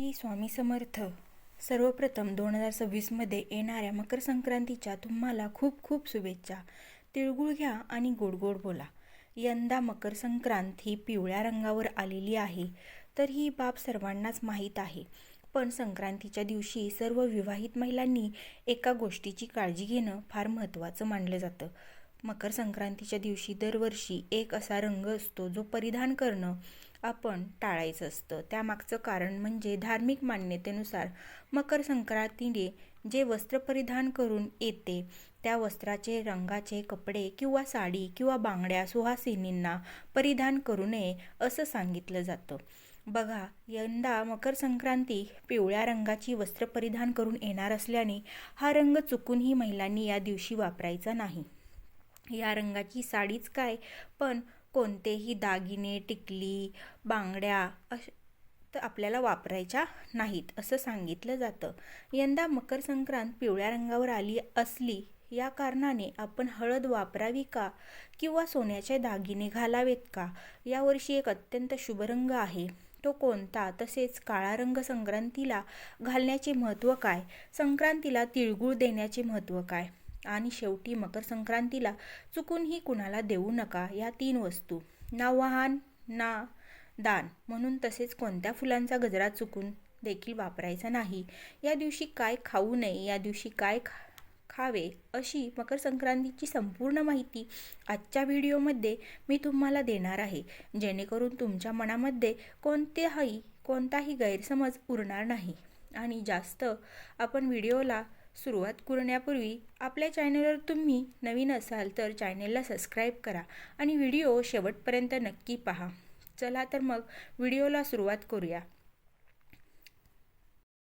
श्री स्वामी समर्थ. सर्वप्रथम दोन हजार सव्वीसमध्ये येणाऱ्या मकर संक्रांतीच्या तुम्हाला खूप खूप शुभेच्छा. तिळगुळ घ्या आणि गोड गोड बोला. यंदा मकर संक्रांत ही पिवळ्या रंगावर आलेली आहे. तर ही बाब सर्वांनाच माहीत आहे. पण संक्रांतीच्या दिवशी सर्व विवाहित महिलांनी एका गोष्टीची काळजी घेणं फार महत्त्वाचं मानलं जातं. मकर संक्रांतीच्या दिवशी दरवर्षी एक असा रंग असतो जो परिधान करणं आपण टाळायचं असतं. त्यामागचं कारण म्हणजे धार्मिक मान्यतेनुसार मकर संक्रांतीने जे वस्त्र परिधान करून येते त्या वस्त्राचे रंगाचे कपडे किंवा साडी किंवा बांगड्या सुहासिनींना परिधान करू नये असं सांगितलं जातं. बघा यंदा मकर संक्रांती पिवळ्या रंगाची वस्त्र परिधान करून येणार असल्याने हा रंग चुकूनही महिलांनी या दिवशी वापरायचा नाही. या रंगाची साडीच काय? पण कोणतेही दागिने टिकली बांगड्या अश तर आपल्याला वापरायच्या नाहीत असं सांगितलं जातं. यंदा मकर संक्रांत पिवळ्या रंगावर आली असली या कारणाने आपण हळद वापरावी का? किंवा सोन्याचे दागिने घालावेत का? यावर्षी एक अत्यंत शुभ रंग आहे. तो कोणता? तसेच काळा रंग संक्रांतीला घालण्याचे महत्त्व काय? संक्रांतीला तिळगुळ देण्याचे महत्त्व काय? आणि शेवटी मकर संक्रांतीला चुकूनही कुणाला देऊ नका या तीन वस्तू. ना वाहन ना दान. म्हणून तसेच कोणत्या फुलांचा गजरा चुकून देखील वापरायचा नाही. या दिवशी काय खाऊ नये या दिवशी काय खा खावे अशी मकर संक्रांतीची संपूर्ण माहिती आजच्या व्हिडिओमध्ये मी तुम्हाला देणार आहे. जेणेकरून तुमच्या मनामध्ये कोणत्याही कोणताही गैरसमज उरणार नाही. आणि जास्त आपण व्हिडिओला सुरुवात करण्यापूर्वी आपल्या चॅनलवर तुम्ही नवीन असाल तर चॅनलला सबस्क्राईब करा आणि व्हिडिओ शेवटपर्यंत नक्की पहा. चला तर मग व्हिडिओला सुरुवात करूया.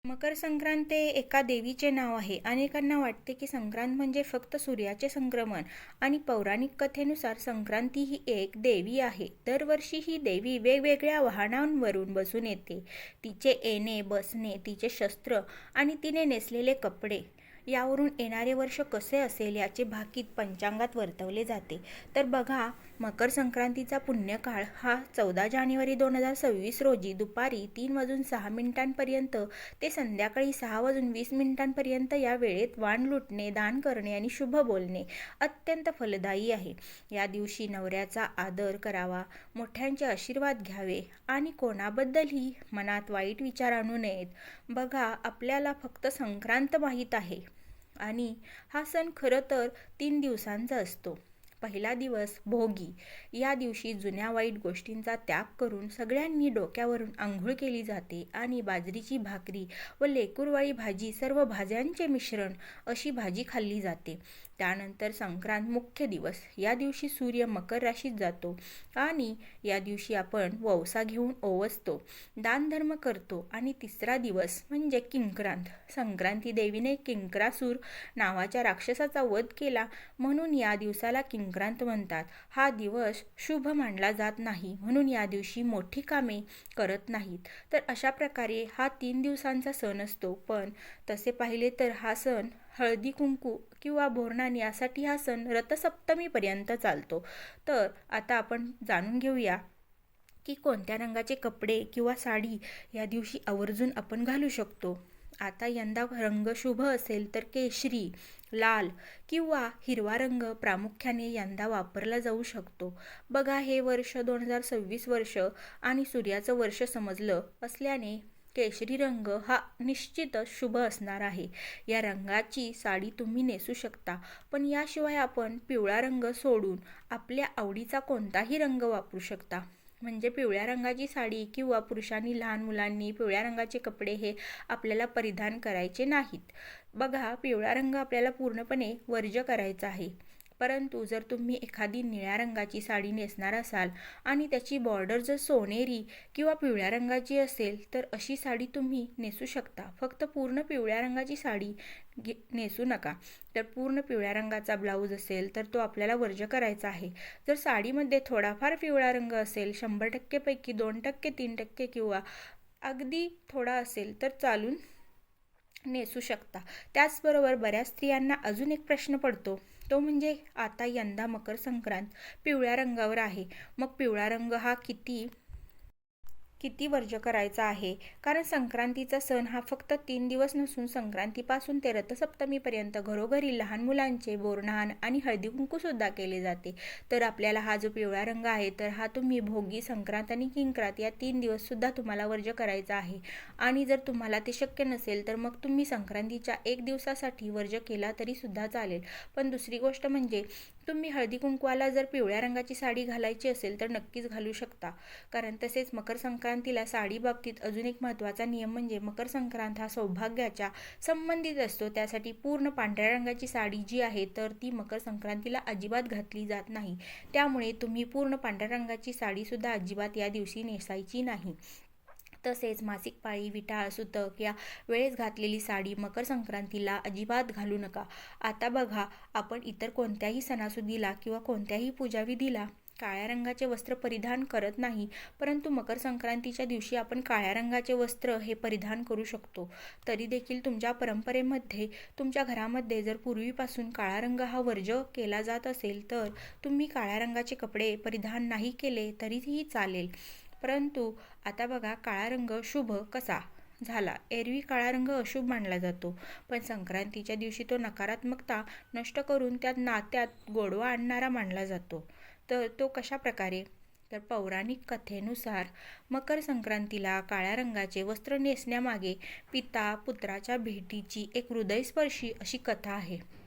मकर संक्रांत हे एका देवीचे नाव आहे. अनेकांना वाटते की संक्रांत म्हणजे फक्त सूर्याचे संक्रमण आणि पौराणिक कथेनुसार संक्रांती ही एक देवी आहे. दरवर्षी ही देवी वेगवेगळ्या वाहनांवरून बसून येते. तिचे येणे बसणे तिचे शस्त्र आणि तिने नेसलेले कपडे. यावरून येणारे वर्ष कसे असेल याचे भाकीत पंचांगात वर्तवले जाते. तर बघा मकर संक्रांतीचा पुण्यकाळ हा चौदा जानेवारी दोन हजार सव्वीस रोजी दुपारी तीन वाजून सहा मिनिटांपर्यंत ते संध्याकाळी सहा वाजून वीस मिनिटांपर्यंत या वेळेत वाण लुटणे दान करणे आणि शुभ बोलणे अत्यंत फलदायी आहे. या दिवशी नवऱ्याचा आदर करावा मोठ्यांचे आशीर्वाद घ्यावे आणि कोणाबद्दलही मनात वाईट विचार आणू नयेत. बघा आपल्याला फक्त संक्रांत माहीत आहे. आणि हा सण खरं तर तीन दिवसांचा असतो. पहिला दिवस भोगी. या दिवशी जुन्या वाईट गोष्टींचा त्याग करून सगळ्यांनी डोक्यावरून आंघोळ केली जाते आणि बाजरीची भाकरी व लेकूरवाळी भाजी सर्व भाज्यांचे मिश्रण अशी भाजी खाल्ली जाते. त्यानंतर संक्रांत मुख्य दिवस. या दिवशी सूर्य मकर राशीत जातो आणि या दिवशी आपण ववसा घेऊन ओवसतो दानधर्म करतो आणि तिसरा दिवस म्हणजे किंक्रांत. संक्रांती देवीने किंक्रासूर नावाच्या राक्षसाचा वध केला म्हणून या दिवसाला किंक्रांत म्हणतात. हा दिवस शुभ मानला जात नाही म्हणून या दिवशी मोठी कामे करत नाहीत. तर अशा प्रकारे हा तीन दिवसांचा सण असतो. पण तसे पाहिले तर हा सण हळदी कुंकू किंवा बोरणान यासाठी हा सण रथसप्तमीपर्यंत चालतो. तर आता आपण जाणून घेऊया की कोणत्या रंगाचे कपडे किंवा साडी या दिवशी आवर्जून आपण घालू शकतो. आता यंदा रंग शुभ असेल तर केशरी लाल किंवा हिरवा रंग प्रामुख्याने यंदा वापरला जाऊ शकतो. बघा हे वर्ष दोन हजार सव्वीस वर्ष आणि सूर्याचं वर्ष समजलं असल्याने केशरी रंग हा निश्चितच शुभ असणार आहे. या रंगाची साडी तुम्ही नेसू शकता. पण याशिवाय आपण पिवळा रंग सोडून आपल्या आवडीचा कोणताही रंग वापरू शकता. म्हणजे पिवळ्या रंगाची साडी किंवा पुरुषांनी लहान मुलांनी पिवळ्या रंगाचे कपडे हे आपल्याला परिधान करायचे नाहीत. बघा पिवळा रंग आपल्याला पूर्णपणे वर्ज करायचा आहे. परंतु जर तुम्ही एखादी निळ्या रंगाची साडी नेसणार असाल आणि त्याची बॉर्डर जर सोनेरी किंवा पिवळ्या रंगाची असेल तर अशी साडी तुम्ही नेसू शकता. फक्त पूर्ण पिवळ्या रंगाची साडी घे नेसू नका. तर पूर्ण पिवळ्या रंगाचा ब्लाऊज असेल तर तो आपल्याला वर्ज करायचा आहे. जर साडीमध्ये थोडाफार पिवळा रंग असेल शंभर टक्केपैकी दोन टक्के तीन टक्के किंवा अगदी थोडा असेल तर चालून नेसू शकता. त्याचबरोबर बऱ्याच स्त्रियांना अजून एक प्रश्न पडतो. तो म्हणजे आता यंदा मकर संक्रांत पिवळ्या रंगावर आहे. मग पिवळा रंग हा किती किती वर्ज करायचा आहे? कारण संक्रांतीचा सण हा फक्त तीन दिवस नसून संक्रांतीपासून ते रथसप्तमीपर्यंत घरोघरी लहान मुलांचे बोरनान आणि हळदी कुंकूसुद्धा केले जाते. तर आपल्याला हा जो पिवळा रंग आहे तर हा तुम्ही भोगी संक्रांत आणि किंक्रांत या तीन दिवससुद्धा तुम्हाला वर्ज करायचा आहे. आणि जर तुम्हाला ते शक्य नसेल तर मग तुम्ही संक्रांतीच्या एक दिवसासाठी वर्ज केला तरीसुद्धा चालेल. पण दुसरी गोष्ट म्हणजे तुम्ही हळदी कुंकवाला जर पिवळ्या रंगाची साडी घालायची असेल तर नक्कीच घालू शकता. कारण तसेच मकर संक्रांतीला साडी बाबतीत अजून एक महत्त्वाचा नियम म्हणजे मकर संक्रांत हा सौभाग्याच्या संबंधित असतो. त्यासाठी पूर्ण पांढऱ्या रंगाची साडी जी आहे तर ती मकर संक्रांतीला अजिबात घातली जात नाही. त्यामुळे तुम्ही पूर्ण पांढऱ्या रंगाची साडीसुद्धा अजिबात या दिवशी नेसायची नाही. तसेच मासिक पाळी विटाळ सुतक या वेळेस घातलेली साडी मकर संक्रांतीला अजिबात घालू नका. आता बघा आपण इतर कोणत्याही सणासुदीला किंवा कोणत्याही पूजाविधीला काळ्या रंगाचे वस्त्र परिधान करत नाही परंतु मकर संक्रांतीच्या दिवशी आपण काळ्या रंगाचे वस्त्र हे परिधान करू शकतो. तरी देखील तुमच्या परंपरेमध्ये तुमच्या घरामध्ये जर पूर्वीपासून काळा रंग हा वर्ज केला जात असेल तर तुम्ही काळ्या रंगाचे कपडे परिधान नाही केले तरीही चालेल. परंतु आता बघा काळा रंग शुभ कसा झाला? एरवी काळा रंग अशुभ मानला जातो. पण संक्रांतीच्या दिवशी तो नकारात्मकता नष्ट करून त्यात नात्यात गोडवा आणणारा मानला जातो. तर तो कशा प्रकारे? तर पौराणिक कथेनुसार मकर संक्रांतीला काळ्या रंगाचे वस्त्र नेसण्यामागे पिता पुत्राच्या भेटीची एक हृदयस्पर्शी अशी कथा आहे.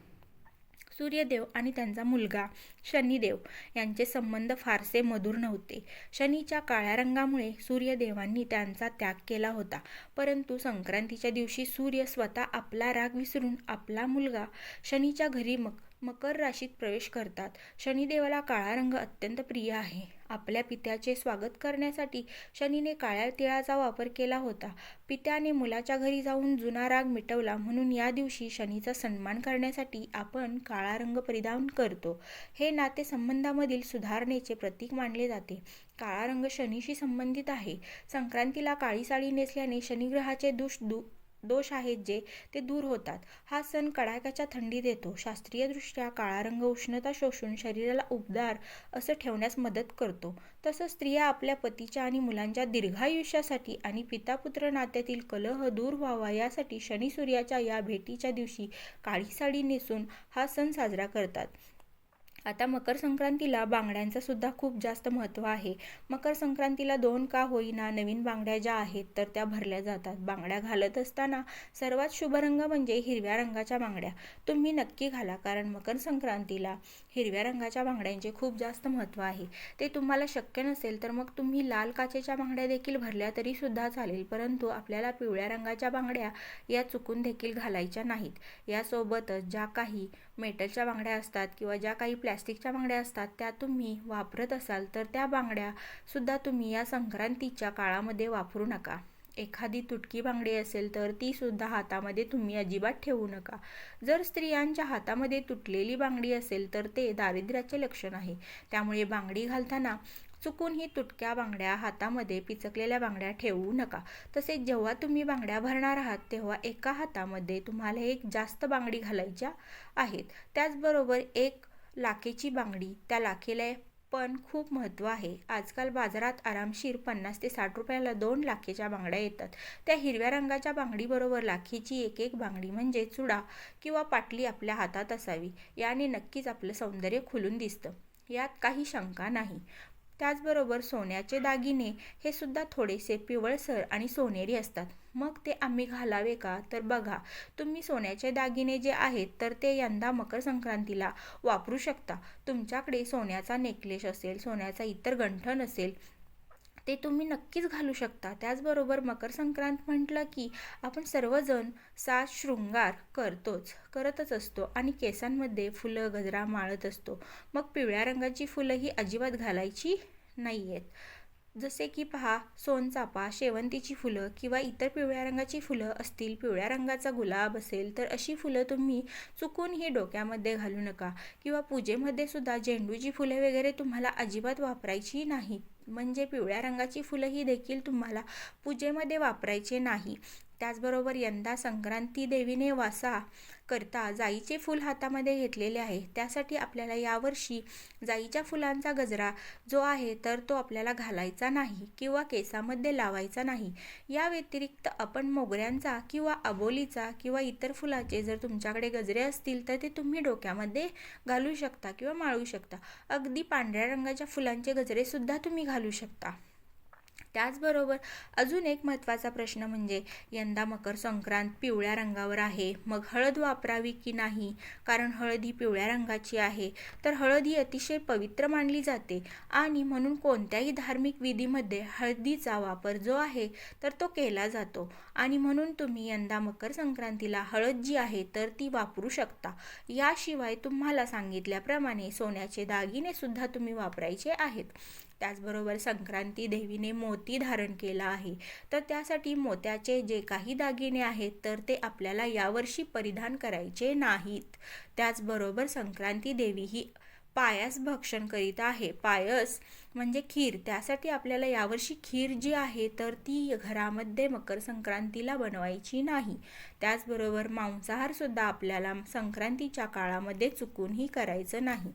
सूर्यदेव आणि त्यांचा मुलगा शनिदेव यांचे संबंध फारसे मधुर नव्हते. शनीच्या काळ्या रंगामुळे सूर्यदेवांनी त्यांचा त्याग केला होता. परंतु संक्रांतीच्या दिवशी सूर्य स्वतः आपला राग विसरून आपला मुलगा शनीच्या घरी मग मकर राशीत प्रवेश करतात. शनिदेवाला काळा रंग अत्यंत प्रिय आहे. आपल्या पित्याचे स्वागत करण्यासाठी शनीने काळ्या तिळाचा वापर केला होता. पित्याने मुलाच्या घरी जाऊन जुना राग मिटवला म्हणून या दिवशी शनीचा सन्मान करण्यासाठी आपण काळा रंग परिधान करतो. हे नाते संबंधामधील सुधारणेचे प्रतीक मानले जाते. काळा रंग शनीशी संबंधित आहे. संक्रांतीला काळी साडी नेसल्याने शनिग्रहाचे दुष दु दोष आहेत जे ते दूर होतात. हा सण कडाक्याच्या थंडीत येतो. शास्त्रीयदृष्ट्या काळा रंग उष्णता शोषून शरीराला उबदार असं ठेवण्यास मदत करतो. तसंच स्त्रिया आपल्या पतीच्या आणि मुलांच्या दीर्घायुष्यासाठी आणि पितापुत्र नात्यातील कलह दूर व्हावा यासाठी शनी सूर्याच्या या भेटीच्या दिवशी काळी साडी नेसून हा सण साजरा करतात. आता मकर संक्रांतीला बांगड्यांचं सुद्धा खूप जास्त महत्त्व आहे. मकर संक्रांतीला दोन का होईना नवीन बांगड्या ज्या आहेत तर त्या भरल्या जातात. बांगड्या घालत असताना सर्वात शुभ रंग म्हणजे हिरव्या रंगाच्या बांगड्या. तुम्ही नक्की घाला कारण मकर संक्रांतीला हिरव्या रंगाच्या बांगड्यांचे खूप जास्त महत्त्व आहे. ते तुम्हाला शक्य नसेल तर मग तुम्ही लाल काचेच्या बांगड्या देखील भरल्या तरी सुद्धा चालेल परंतु आपल्याला पिवळ्या रंगाच्या बांगड्या या चुकून देखील घालायच्या नाहीत. यासोबतच ज्या काही मेटलच्या बांगड्या असतात किंवा ज्या काही प्लॅस्टिकच्या बांगड्या असतात त्या तुम्ही वापरत असाल तर त्या बांगड्यासुद्धा तुम्ही या संक्रांतीच्या काळामध्ये वापरू नका. एखादी तुटकी बांगडी असेल तर तीसुद्धा हातामध्ये तुम्ही अजिबात ठेवू नका. जर स्त्रियांच्या हातामध्ये तुटलेली बांगडी असेल तर ते दारिद्र्याचे लक्षण आहे. त्यामुळे बांगडी घालताना चुकून ही तुटक्या बांगड्या हातामध्ये पिचकलेल्या बांगड्या ठेवू नका. तसेच जेव्हा तुम्ही बांगड्या भरणार आहात तेव्हा एका हातामध्ये तुम्हाला एक जास्त बांगडी घालायच्या आहेत. त्याचबरोबर एक लाखेची बांगडी त्या लाखेला पण खूप महत्त्व आहे. आजकाल बाजारात आरामशीर पन्नास ते साठ रुपयाला दोन लाखेच्या बांगड्या येतात. त्या हिरव्या रंगाच्या बांगडीबरोबर लाखेची एक एक बांगडी म्हणजे चुडा किंवा पाटली आपल्या हातात असावी. याने नक्कीच आपलं सौंदर्य खुलून दिसतं. यात काही शंका नाही. त्याचबरोबर सोन्याचे दागिने हे सुद्धा थोडेसे पिवळसर आणि सोनेरी असतात. मग ते आम्ही घालावे का? तर बघा तुम्ही सोन्याचे दागिने जे आहेत तर ते यंदा मकर संक्रांतीला वापरू शकता. तुमच्याकडे सोन्याचा नेकलेस असेल सोन्याचा इतर गंठण असेल ते तुम्ही नक्कीच घालू शकता. त्याचबरोबर मकर संक्रांत म्हटलं की आपण सर्वजण साज शृंगार करतोच करतच असतो आणि केसांमध्ये फुलं गजरा माळत असतो. मग पिवळ्या रंगाची फुलं ही अजिबात घालायची नाही आहेत जसे की पहा सोनचापा शेवंतीची फुलं किंवा इतर पिवळ्या रंगाची फुलं असतील पिवळ्या रंगाचा गुलाब असेल तर अशी फुलं तुम्ही चुकूनही डोक्यामध्ये घालू नका. किंवा पूजेमध्ये सुद्धा झेंडूची फुले वगैरे तुम्हाला अजिबात वापरायची नाहीत म्हणजे पिवळ्या रंगाची फुलं ही देखील तुम्हाला पूजेमध्ये वापरायचे नाही. त्याचबरोबर यंदा संक्रांती देवीने वासा करता जाईचे फूल हातामध्ये घेतलेले आहे. त्यासाठी आपल्याला यावर्षी जाईच्या फुलांचा गजरा जो आहे तर तो आपल्याला घालायचा नाही किंवा केसामध्ये लावायचा नाही. या व्यतिरिक्त आपण मोगऱ्यांचा किंवा अबोलीचा किंवा इतर फुलाचे जर तुमच्याकडे गजरे असतील तर ते तुम्ही डोक्यामध्ये घालू शकता किंवा माळू शकता. अगदी पांढऱ्या रंगाच्या फुलांचे गजरेसुद्धा तुम्ही घालू शकता. त्याचबरोबर अजून एक महत्त्वाचा प्रश्न म्हणजे यंदा मकर संक्रांत पिवळ्या रंगावर आहे. मग हळद वापरावी की नाही? कारण हळद ही पिवळ्या रंगाची आहे. तर हळद ही अतिशय पवित्र मानली जाते. आणि म्हणून कोणत्याही धार्मिक विधीमध्ये हळदीचा वापर जो आहे तर तो केला जातो. आणि म्हणून तुम्ही यंदा मकर संक्रांतीला हळद जी आहे तर ती वापरू शकता. याशिवाय तुम्हाला सांगितल्याप्रमाणे सोन्याचे दागिने सुद्धा तुम्ही वापरायचे आहेत. त्याचबरोबर संक्रांती देवीने मोती धारण केला आहे. तर त्यासाठी मोत्याचे जे काही दागिने आहेत तर ते आपल्याला यावर्षी परिधान करायचे नाहीत. त्याचबरोबर संक्रांती देवी ही पायास भक्षण करीत आहे. पायस म्हणजे खीर. त्यासाठी आपल्याला यावर्षी खीर जी आहे तर ती घरामध्ये मकर संक्रांतीला बनवायची नाही. त्याचबरोबर मांसाहारसुद्धा आपल्याला संक्रांतीच्या काळामध्ये चुकूनही करायचं नाही.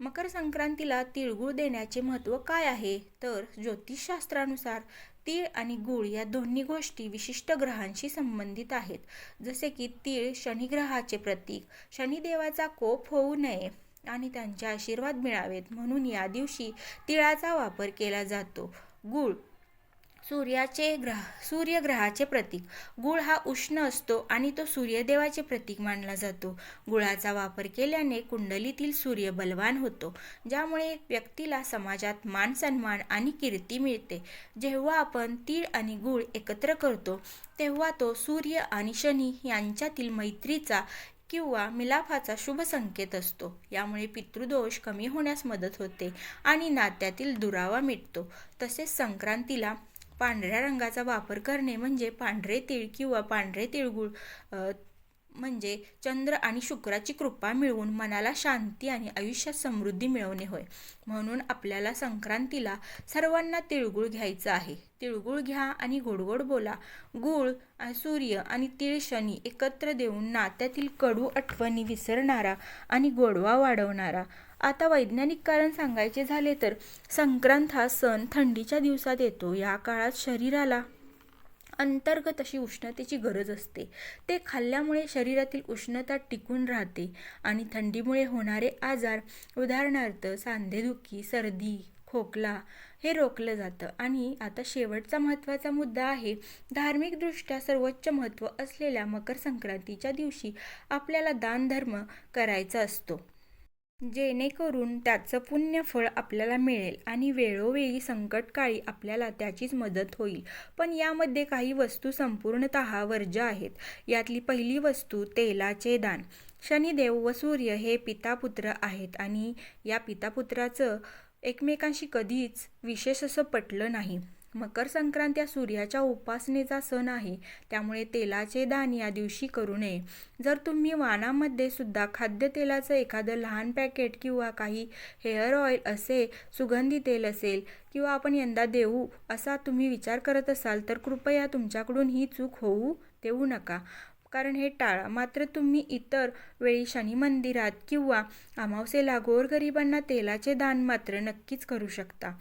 मकर संक्रांतीला तिळगुळ देण्याचे महत्त्व काय आहे? तर ज्योतिषशास्त्रानुसार तीळ आणि गुळ या दोन्ही गोष्टी विशिष्ट ग्रहांशी संबंधित आहेत. जसे की तीळ शनिग्रहाचे प्रतीक शनिदेवाचा कोप होऊ नये आणि त्यांचे आशीर्वाद मिळावेत म्हणून या दिवशी तिळाचा वापर केला जातो. गुळ सूर्याचे ग्रह सूर्यग्रहाचे प्रतीक. गुळ हा उष्ण असतो आणि तो सूर्यदेवाचे प्रतीक मानला जातो. गुळाचा वापर केल्याने कुंडलीतील सूर्य बलवान होतो ज्यामुळे व्यक्तीला समाजात मान सन्मान आणि कीर्ती मिळते. जेव्हा आपण तीळ आणि गुळ एकत्र करतो तेव्हा तो सूर्य आणि शनी यांच्यातील मैत्रीचा किंवा मिलाफाचा शुभ संकेत असतो. यामुळे पितृदोष कमी होण्यास मदत होते आणि नात्यातील दुरावा मिटतो. तसेच संक्रांतीला पांढऱ्या रंगाचा वापर करणे म्हणजे पांढरे तीळ किंवा पांढरे तिळगुळ म्हणजे चंद्र आणि शुक्राची कृपा मिळवून मनाला शांती आणि आयुष्यात समृद्धी मिळवणे होय. म्हणून आपल्याला संक्रांतीला सर्वांना तिळगुळ घ्यायचं आहे. तिळगुळ घ्या आणि गोडगोड बोला. गुळ सूर्य आणि तिळ शनी एकत्र देऊन नात्यातील कडू आठवणी विसरणारा आणि गोडवा वाढवणारा. आता वैज्ञानिक कारण सांगायचे झाले तर संक्रांत हा सण थंडीच्या दिवसात येतो. या काळात शरीराला अंतर्गत अशी उष्णतेची गरज असते. ते खाल्ल्यामुळे शरीरातील उष्णता टिकून राहते आणि थंडीमुळे होणारे आजार उदाहरणार्थ सांधेदुखी सर्दी खोकला हे रोखलं जातं. आणि आता शेवटचा महत्त्वाचा मुद्दा आहे धार्मिकदृष्ट्या सर्वोच्च महत्त्व असलेल्या मकर संक्रांतीच्या दिवशी आपल्याला दानधर्म करायचा असतो. जेणेकरून त्याचं पुण्य फळ आपल्याला मिळेल आणि वेळोवेळी संकटकाळी आपल्याला त्याचीच मदत होईल. पण यामध्ये काही वस्तू संपूर्णत वर्ज्य आहेत. यातली पहिली वस्तू तेलाचे दान. शनिदेव व सूर्य हे पितापुत्र आहेत आणि या पितापुत्राचं एकमेकांशी कधीच विशेष असं पटलं नाही. मकर संक्रांत या सूर्याच्या उपासनेचा सण आहे. त्यामुळे तेलाचे दान या दिवशी करू नये. जर तुम्ही वानामध्ये सुद्धा खाद्यतेलाचं एखादं लहान पॅकेट किंवा काही हेअर ऑइल असे सुगंधी तेल असेल किंवा आपण यंदा देऊ असा तुम्ही विचार करत असाल तर कृपया तुमच्याकडून ही चूक होऊ देऊ नका. कारण हे टाळा. मात्र तुम्ही इतर वेळी शनी मंदिरात किंवा अमावसेला गोरगरिबांना तेलाचे दान मात्र नक्कीच करू शकता.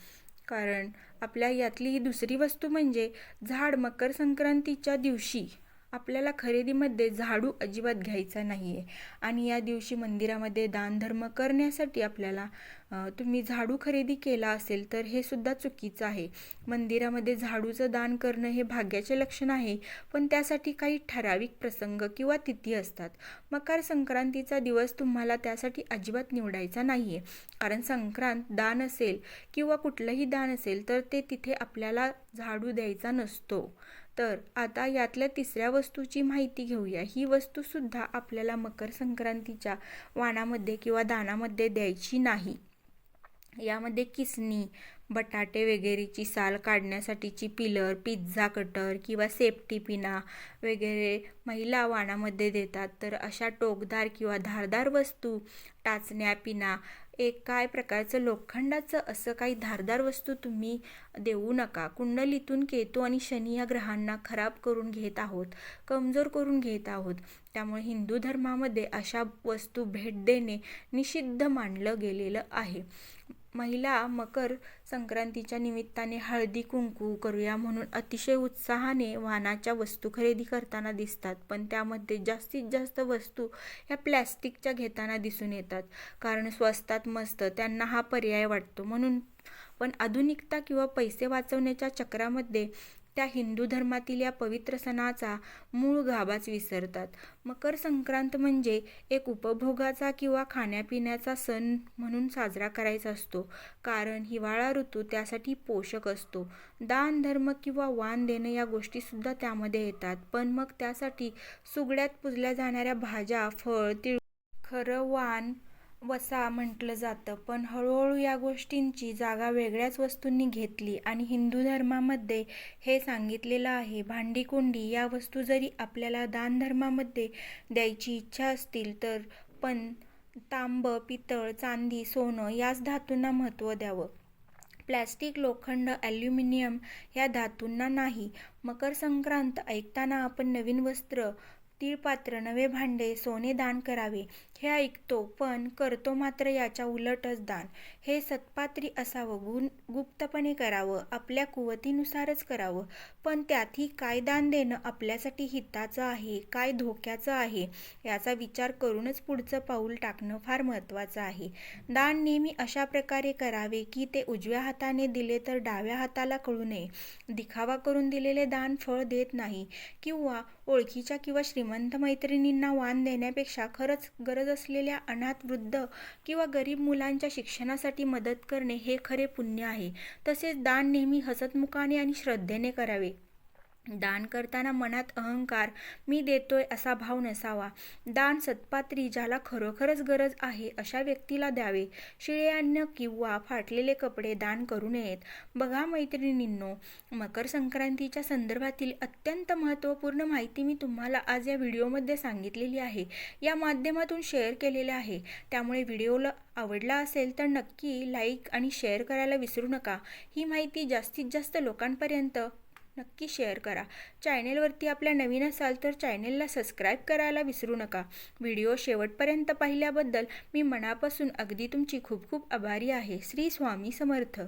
कारण आपल्या यातली ही दुसरी वस्तू म्हणजे झाड मकर संक्रांतीच्या दिवशी. आपल्याला खरेदीमध्ये झाडू अजिबात घ्यायचा नाही आहे आणि या दिवशी मंदिरामध्ये दानधर्म करण्यासाठी आपल्याला तुम्ही झाडू खरेदी केला असेल तर हे सुद्धा चुकीचं आहे. मंदिरामध्ये झाडूचं दान करणं हे भाग्याचे लक्षण आहे पण त्यासाठी काही ठराविक प्रसंग किंवा तिथी असतात. मकर संक्रांतीचा दिवस तुम्हाला त्यासाठी अजिबात निवडायचा नाही आहे कारण संक्रांत दान असेल किंवा कुठलंही दान असेल तर ते तिथे आपल्याला झाडू द्यायचा नसतो. तर आता यातल्या तिसऱ्या वस्तूची माहिती घेऊया. ही वस्तूसुद्धा आपल्याला मकर संक्रांतीच्या वाणामध्ये किंवा दानामध्ये द्यायची नाही. यामध्ये किसनी बटाटे वगैरेची साल काढण्यासाठीची पिलर पिझ्झा कटर किंवा सेफ्टी पिना वगैरे महिला वाणामध्ये देतात. तर अशा टोकदार किंवा धारदार वस्तू टाचण्या पिना एक काय प्रकारचं लोखंडाचं असं काही धारदार वस्तू तुम्ही देऊ नका. कुंडलीतून केतू आणि शनी या ग्रहांना खराब करून घेत आहोत कमजोर करून घेत आहोत. त्यामुळे हिंदू धर्मामध्ये अशा वस्तू भेट देणे निषिद्ध मानलं गेलेलं आहे. महिला मकर संक्रांतीच्या निमित्ताने हळदी कुंकू करूया म्हणून अतिशय उत्साहाने वाहनाच्या वस्तू खरेदी करताना दिसतात. पण त्यामध्ये जास्तीत जास्त वस्तू ह्या प्लॅस्टिकच्या घेताना दिसून येतात. कारण स्वस्तात मस्त त्यांना हा पर्याय वाटतो. म्हणून पण आधुनिकता किंवा पैसे वाचवण्याच्या चक्रामध्ये त्या हिंदू धर्मातील या पवित्र सणाचा मूळ गाभाच विसरतात. मकर संक्रांत म्हणजे एक उपभोगाचा किंवा खाण्यापिण्याचा सण म्हणून साजरा करायचा असतो. कारण हिवाळा ऋतू त्यासाठी पोषक असतो. दान धर्म किंवा वाण देणं या गोष्टीसुद्धा त्यामध्ये येतात. पण मग त्यासाठी सुगड्यात पुजल्या जाणाऱ्या भाज्या फळ तिळ खरं वाण वसा म्हटलं जातं. पण हळूहळू या गोष्टींची जागा वेगळ्याच वस्तूंनी घेतली आणि हिंदू धर्मामध्ये हे सांगितलेलं आहे. भांडी कोंडी या वस्तू जरी आपल्याला दानधर्मामध्ये द्यायची इच्छा असतील तर पण तांब पितळ चांदी सोनं याच धातूंना महत्त्व द्यावं. प्लॅस्टिक लोखंड ॲल्युमिनियम या धातूंना नाही. मकर संक्रांत ऐकताना आपण नवीन वस्त्र तिळपात्र नवे भांडे सोने दान करावे. हे ऐकतो पण करतो मात्र याच्या उलटच दान. हे सत्पात्री असावं गुण गुप्तपणे करावं आपल्या कुवतीनुसारच करावं. पण त्यातही काय दान देणं आपल्यासाठी हिताचं आहे काय धोक्याचं आहे याचा विचार करूनच पुढचं पाऊल टाकणं फार महत्त्वाचं आहे. दान नेहमी अशा प्रकारे करावे की ते उजव्या हाताने दिले तर डाव्या हाताला कळू नये. दिखावा करून दिलेले दान फळ देत नाही. किंवा ओळखीच्या किंवा श्रीमंत मैत्रिणींना वान देण्यापेक्षा खरंच गरज गरज असलेल्या अनाथ वृद्ध किंवा गरीब मुलांच्या शिक्षणासाठी मदत करणे हे खरे पुण्य आहे. तसेच दान नेहमी हसतमुखाने आणि श्रद्धेने करावे. दान करताना मनात अहंकार मी देतोय असा भाव नसावा. दान सत्पात्री ज्याला खरोखरच गरज आहे अशा व्यक्तीला द्यावे. शिळे अन्न किंवा फाटलेले कपडे दान करू नयेत. बघा मैत्रिणींनो मकर संक्रांतीच्या संदर्भातील अत्यंत महत्त्वपूर्ण माहिती मी तुम्हाला आज या व्हिडिओमध्ये सांगितलेली आहे. या माध्यमातून शेअर केलेले आहे. त्यामुळे व्हिडिओला आवडला असेल तर नक्की लाईक आणि शेअर करायला विसरू नका. ही माहिती जास्तीत जास्त लोकांपर्यंत नक्की शेअर करा. चॅनेलवरती आपल्या नवीन असाल तर चॅनेलला सबस्क्राईब करायला विसरू नका. व्हिडिओ शेवटपर्यंत पाहिल्याबद्दल मी मनापासून अगदी तुमची खूप खूप आभारी आहे. श्री स्वामी समर्थ.